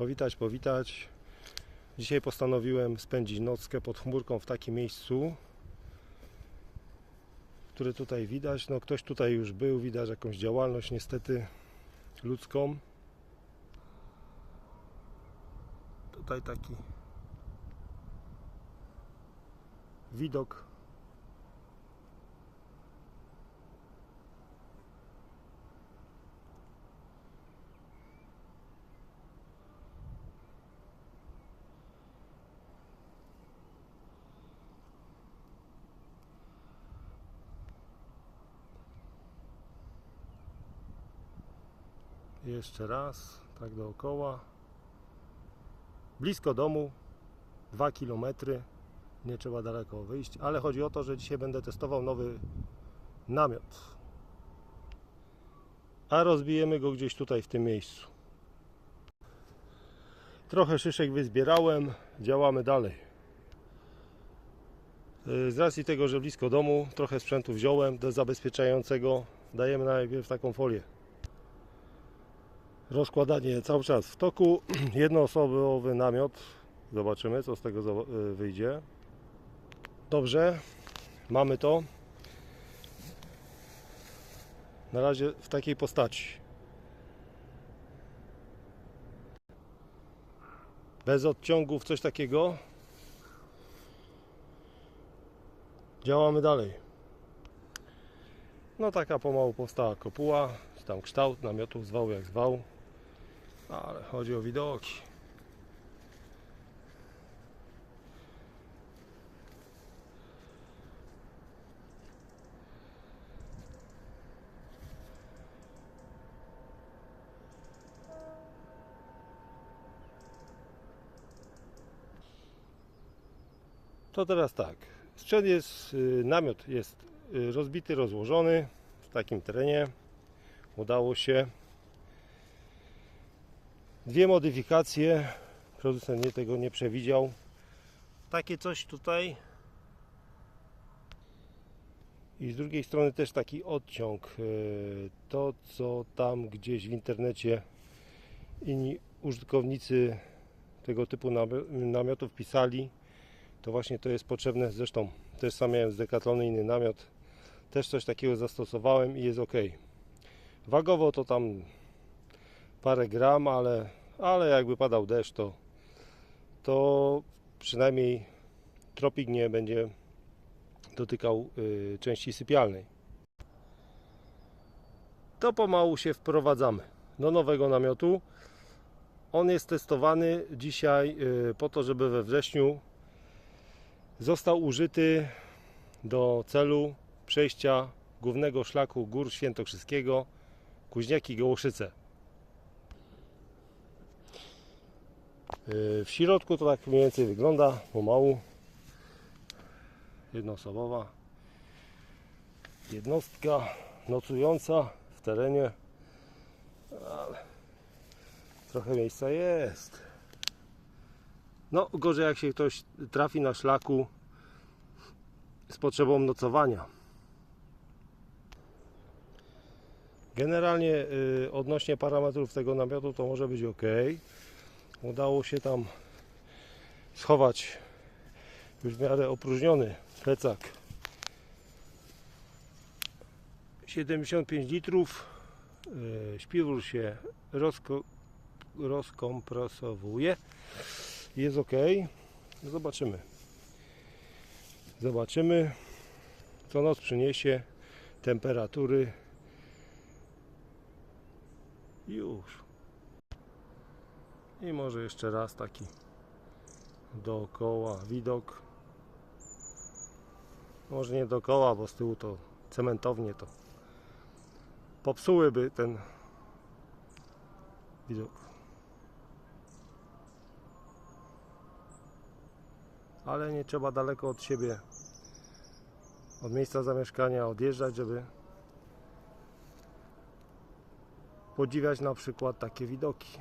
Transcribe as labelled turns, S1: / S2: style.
S1: Powitać, powitać. Dzisiaj postanowiłem spędzić nockę pod chmurką w takim miejscu, które tutaj widać. No ktoś tutaj już był, widać jakąś działalność niestety ludzką. Tutaj taki widok Jeszcze raz, tak dookoła. Blisko domu, 2 km. Nie trzeba daleko wyjść, ale chodzi o to, że dzisiaj będę testował nowy namiot. A rozbijemy go gdzieś tutaj w tym miejscu. Trochę szyszek wyzbierałem, działamy dalej. Yy, Z racji tego, że blisko domu, trochę sprzętu wziąłem do zabezpieczającego. Dajemy najpierw taką folię rozkładanie cały czas w toku. Jednoosobowy namiot. Zobaczymy, co z tego y, wyjdzie. Dobrze, mamy to. Na razie w takiej postaci. Bez odciągów, coś takiego. Działamy dalej. No taka pomału powstała kopuła, tam kształt namiotu zwał jak zwał. Ale chodzi o widoki. To teraz tak. Sprzęt jest, y, namiot jest y, rozbity, rozłożony w takim terenie. Udało się. Dwie modyfikacje. Producent nie tego nie przewidział. Takie coś tutaj. I z drugiej strony też taki odciąg. Y, To, co tam gdzieś w internecie inni użytkownicy tego typu namio- namiotów pisali, to właśnie to jest potrzebne. Zresztą też sam miałem z inny namiot. Też coś takiego zastosowałem i jest ok. Wagowo to tam parę gram, ale, ale jakby padał deszcz, to, to przynajmniej tropik nie będzie dotykał y, części sypialnej. To pomału się wprowadzamy do nowego namiotu. On jest testowany dzisiaj y, po to, żeby we wrześniu został użyty do celu przejścia głównego szlaku Gór Świętokrzyskiego Kuźniaki Gołoszyce. W środku to tak mniej więcej wygląda, pomału. Jednoosobowa jednostka nocująca w terenie, ale trochę miejsca jest. No, gorzej jak się ktoś trafi na szlaku z potrzebą nocowania. Generalnie y, odnośnie parametrów tego namiotu to może być ok. Udało się tam schować już w miarę opróżniony plecak 75 litrów. Y, Śpiwór się rozko, rozkompresowuje. Jest ok. Zobaczymy. Zobaczymy, co noc przyniesie temperatury. Już. I może jeszcze raz taki dookoła widok. Może nie dookoła, bo z tyłu to cementownie to popsułyby ten widok. Ale nie trzeba daleko od siebie, od miejsca zamieszkania odjeżdżać, żeby podziwiać na przykład takie widoki.